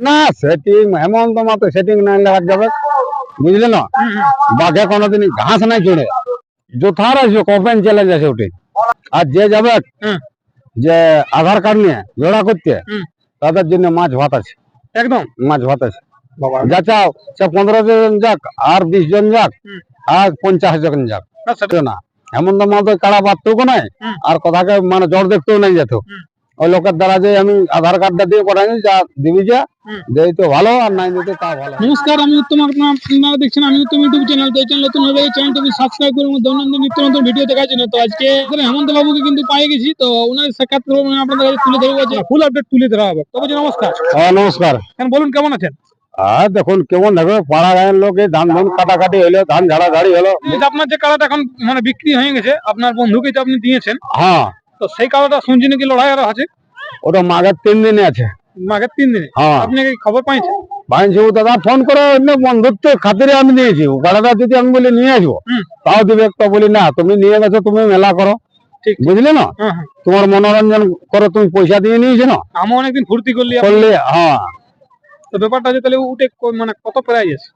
না সেটিং হেমন্ত মাত্র সেটিং নাই লাগা যাবে। বুঝলে না? বাঘে কোনোদিন ঘাস নাই চড়ে। যথার আছে ওপেন চ্যালেঞ্জ আছে ওটি আর যে যাবে যে আধার কার্ড নিয়ে জোড়া করতে তাদের জন্য মাছ ভাত আছে। একদম। মাছ ভাত আছে। যা চাও সে পনেরো জন যাক আর বিশ জন যাক আর পঞ্চাশ জন যাক। না না হেমন্ত মাত্র কাড়া বাঁধতেও নাই। আর কথাকে মানে জ্বর দেখতেও নাই যেত। ওই লোকের দ্বারা যে আমি আধার কার্ডটা দিয়ে যা দিবি যা দেই তো ভালো আর নাই দিতে তা ভালো। নমস্কার আমি উত্তম আপনার আপনারা দেখছেন আমি উত্তম ইউটিউব চ্যানেল তো এই চ্যানেল নতুন হলে এই চ্যানেলটাকে সাবস্ক্রাইব করে দৈনন্দিন নিত্য নতুন ভিডিও দেখার জন্য। তো আজকে হেমন্ত বাবুকে কিন্তু পাই গেছি তো ওনার সাক্ষাৎ করব মানে আপনাদের কাছে তুলে ধরবো যে ফুল আপডেট তুলে ধরা হবে। তবে নমস্কার। হ্যাঁ নমস্কার। বলুন কেমন আছেন? আর দেখুন কেমন দেখো পাড়া গায়ের লোক এই ধান ধান কাটাকাটি হইল ধান ঝাড়া ঝাড়ি হলো আপনার যে কালারটা এখন মানে বিক্রি হয়ে গেছে আপনার বন্ধুকে যে আপনি দিয়েছেন হ্যাঁ। তো সেই কালারটা শুনছি নাকি লড়াই আরও আছে? ওটা মাঘের তিন দিনে আছে। মাঘের তিন দিনে? হ্যাঁ। আপনি কি খবর পাইছেন? দাদা ফোন করে অন্য বন্ধুত্ব খাতিরে আমি নিয়েছি ও গাড়াটা যদি আমি বলি নিয়ে আসব। তাও দিবে তো বলি না তুমি নিয়ে গেছো তুমি মেলা করো। ঠিক। বুঝলে না? হ্যাঁ হ্যাঁ। তোমার মনোরঞ্জন করো তুমি পয়সা দিয়ে নিয়েছো না? আমি অনেকদিন ফুর্তি করলি আপনি। করলে হ্যাঁ। তো ব্যাপারটা যে তাহলে উঠে মানে কত প্রাইস আছে?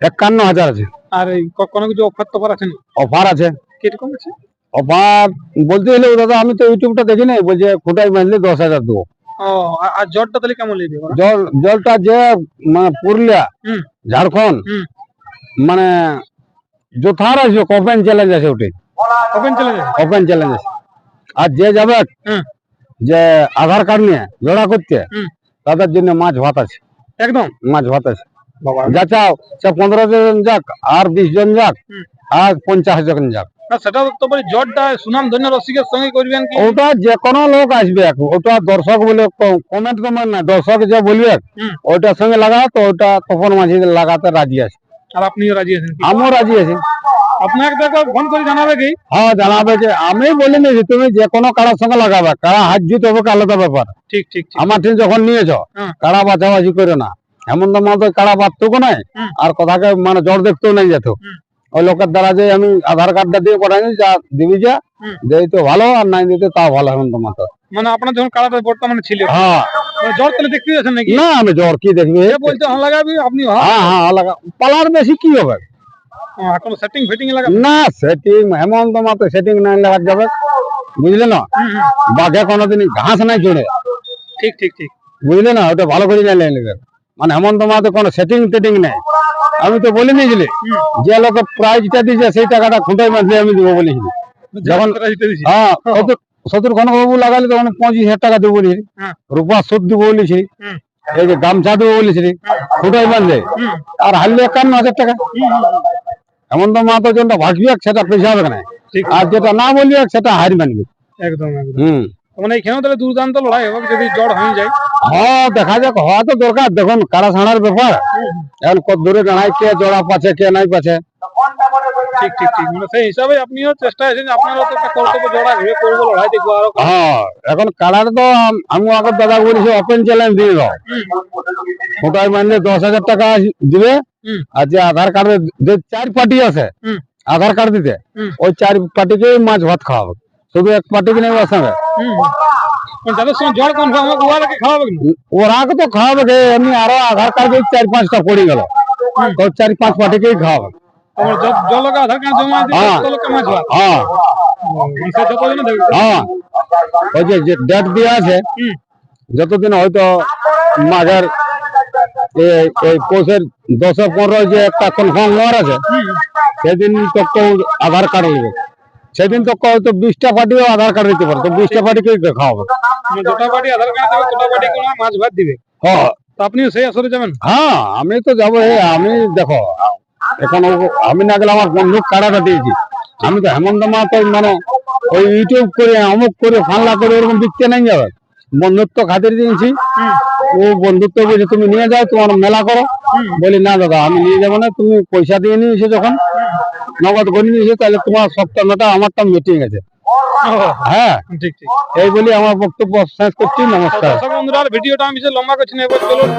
একান্ন হাজার আছে। আর কোনো কিছু অফার টফার আছে না? অফার আছে। কীরকম আছে? অফার বলতে হলে দাদা আমি তো ইউটিউবটা দেখি নাই বলছে খুঁটাই বাঁধলে দশ হাজার দেবো। আর- জ্বরটা তাহলে কেমন জল জলটা যে মানে পুরুলিয়া হুম। মানে যথার আছে ওপেন চ্যালেঞ্জ আছে ওটি ওপেন যাবে ওপেন চ্যালেঞ্জ আছে। আর যে যাবে যে আধার কার্ড নিয়ে জোড়া করতে তাদের জন্য মাছ ভাত আছে। একদম? মাছ ভাত আছে। যা চাও সে পনেরো জন যাক আর বিশ জন যাক আর পঞ্চাশ জন যাক। না সেটা তো বলি জ্বরটা সুনাম ধন্য রসিকের সঙ্গে করবেন কি? ওটা যে কোনো লোক আসবে এখন। ওটা দর্শক বলে কমেন্ট কমেন্ট না দর্শক যে বলবে ওটার সঙ্গে লাগা তো ওটা তপন মাঝি লাগাতে রাজি আছে। আর আপনিও রাজি আছেন? আমিও রাজি আছি। আপনাকে একবার ফোন করে জানাবে কি? হ্যাঁ জানাবে যে আমি বলি নিয়েছি তুমি যে কোনো কারার সঙ্গে লাগাবে কারা হাত জিত হবে আলাদা ব্যাপার। ঠিক ঠিক আমার ঠিক যখন নিয়েছ কারা বাছাবাছি করে না। এমন তো মাত্র কারা বাঁধতেও নাই। আর কথাকে মানে জ্বর দেখতেও নাই যেত। ওই লোকের দ্বারা যে আমি আধার কার্ডটা দিয়ে পড়াইনি যা দিবি যা। দেই তো ভালো আর নাই দিতে তাও ভালো এখন তো মানে আপনার যখন কালারটা বর্তমানে ছিল হ্যাঁ। মানে জ্বর তাহলে দেখতে যাচ্ছেন নাকি? না আমি জ্বর কি দেখবি? বলতে হ্যাঁ লাগাবি আপনি হ্যাঁ? হ্যাঁ হ্যাঁ লাগা পালার বেশি কি হবে? কোনো সেটিং ফিটিং লাগাবে না সেটিং হেমন্ত মাত্র সেটিং নাই লাগা যাবে বুঝলে না? বাঘে কোনোদিন ঘাস নাই চড়ে ঠিক ঠিক ঠিক। বুঝলে না? ওটা ভালো করে জানলে নেবে মানে হেমন্ত মাত্র কোনো সেটিং টেটিং নেই। আমি তো বলে নিয়েছিলি। যে লোকে প্রাইজটা দিয়েছে সেই টাকাটা খুঁটাই মাঝে আমি দেবো বলেছিলি যখন। হ্যাঁ সতুর ঘন বাবু লাগালে তখন পঁচিশ হাজার টাকা দেবো বলেছিলি হ্যাঁ। রূপা সুদ দেবো বলেছিলি হুম। এই যে গামছা দেবো বলেছিলি খুঁটাই বাঁধলে আর হারলে একান্ন হাজার টাকা। হুম, হুম, হেমন্ত মাহাতো যেটা ভাগবি সেটা পেশা হবে না। ঠিক। আর যেটা না বলবি সেটা হারি মানবি। একদম একদম। হুম। মানে এইখানেও তাহলে দুর্দান্ত লড়াই হবে যদি জ্বর হয়ে যায়। হ্যাঁ দেখা যাক। হওয়া তো দরকার। দেখুন কারা ছাড়ার ব্যাপার। এখন কত দূরে দাঁড়ায় কে জোড়া পাচ্ছে কে নাই পাচ্ছে। ঠিক ঠিক ঠিক। মানে সেই হিসাবে আপনিও চেষ্টা আছেন আপনারও তো একটা কর্তব্য জোড়া ঘিরে করব লড়াই দেখব আরও হ্যাঁ এখন কালার তো আম- আগে দাদা বলেছি ওপেন চ্যালেঞ্জ দিয়ে দাও। ওটাই দশ হাজার টাকা দিবে। আর যে আধার কার্ডে যে চার পার্টি আছে আধার কার্ড দিতে ওই চার পার্টিকে মাছ ভাত খাওয়াবে। শুধু এক পার্টিকে নেই ওর সঙ্গে কনফার্ম হবে ওরাকে খাওয়াবে কি ওরাকে তো খাওয়াবে কে, আরও আধার কার্ডে চার পাঁচটা পড়ে গেল। তো চার পাঁচ খাওয়াবে? আধার কার্ড জমা হ্যাঁ। হ্যাঁ। হ্যাঁ। ওই যে যে ডেট দেওয়া আছে যতদিন হয়তো মাঘের এই পৌষের দশ পনেরো যে একটা কনফার্ম হওয়ার আছে সেদিন তো আধার কার্ড নেবে। সেদিন তো তো বিশটা পার্টিও আধার কার্ড দিতে পারে তো বিশটা পার্টিকে মানে দুটা বাড়ি আধার কার্ড দেবে দুটা বাড়ি কোনো মাছ ভাত দিবে। হ্যাঁ। তো আপনিও সেই আসরে যাবেন? হ্যাঁ আমি তো যাব আমি দেখো এখন আমি না গেলে আমার বন্ধু কাড়াটা দিয়েছি আমি তো হেমন্ত মাহাতো মানে ওই ইউটিউব করে অমুক করে ফানলা করে ওরকম বিকতে নাই যাবে। বন্ধুত্ব খাতির দিয়েছি। ও বন্ধুত্ব বলছে তুমি নিয়ে যাও তোমার মেলা করো। বলি না দাদা আমি নিয়ে যাব না তুমি পয়সা দিয়ে নিয়েছো যখন। নগদ করে নিয়েছে তাহলে তোমার সপ্তাহটা আমারটা মিটিং আছে। হ্যাঁ ঠিক ঠিক। এই বলি আমার বক্তব্য শেষ করছি নমস্কার। বন্ধুরা ভিডিওটা আমি লম্বা করছি না এবার চলুন।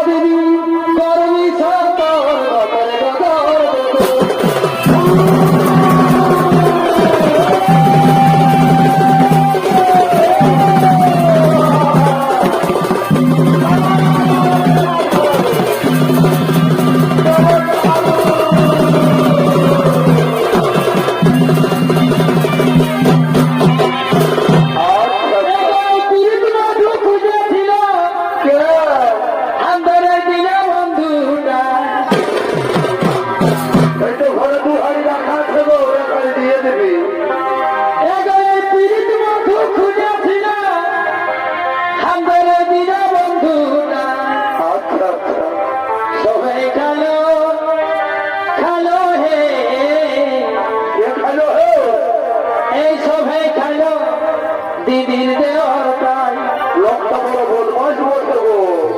ও ভোট পাঁচ ভোট দেবো